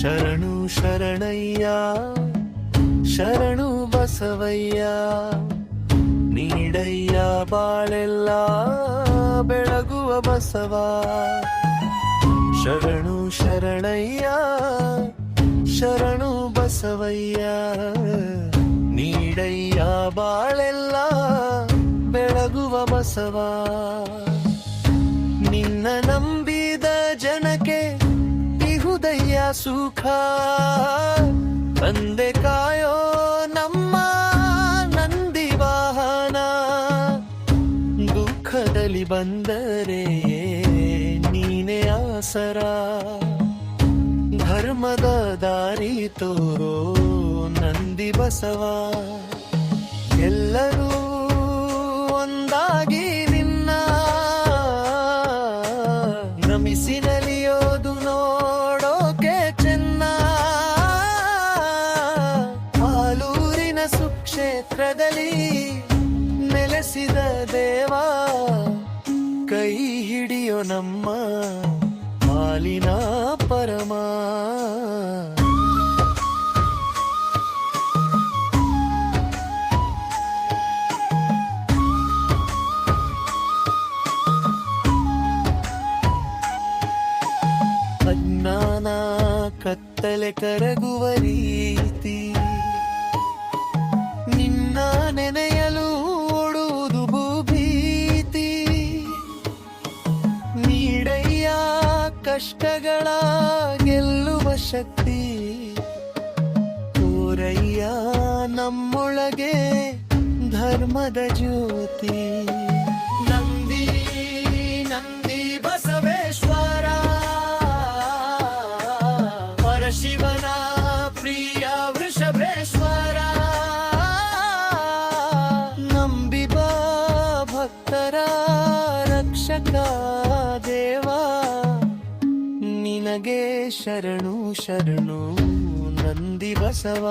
ಶರಣಯ್ಯ, ಶರಣು ಬಸವಯ್ಯ, ನೀಡಯ್ಯ ಬಾಳೆಲ್ಲ ಬೆಳಗುವ ಬಸವ. ಶರಣು ಶರಣಯ್ಯ, ಶರಣು ಬಸವಯ್ಯ, ನೀಡಯ್ಯ ಬಾಳೆಲ್ಲ ಬೆಳಗುವ ಬಸವ. ಇಹುದಯ್ಯ ಸುಖ. ತಂದೆ ಕಾಯೋ ನಮ್ಮ ನಂದಿ ವಾಹನ. ದುಃಖದಲ್ಲಿ ಬಂದರೆ ನೀನೆ ಆಸರ. ಧರ್ಮದ ದಾರಿ ತೋರೋ ನಂದಿ ಬಸವ. ಎಲ್ಲರೂ ನೆಲೆಸಿದ ದೇವ ಕೈ ಹಿಡಿಯೋ ನಮ್ಮ ಮಾಲಿನ ಪರಮ. ಅಜ್ಞಾನ ಕತ್ತಲೆ ಕರಗುವ ರೀತಿ ಕಷ್ಟಗಳ ಗೆಲ್ಲುವ ಶಕ್ತಿ. ಪೂರಯ್ಯ ನಮ್ಮೊಳಗೆ ಧರ್ಮದ ಜ್ಯೋತಿ. ನಂದಿ ನಂದಿ ಬಸವೇಶ್ವರ. ಪರಶಿವನ ಪ್ರಿಯ ವೃಷಭೇಶ್ವರ. ನಂಬಿ ಬಾ ಭಕ್ತರ ರಕ್ಷಕ. ನಿನಗೆ ಶರಣು ಶರಣು ನಂದಿ ಬಸವ.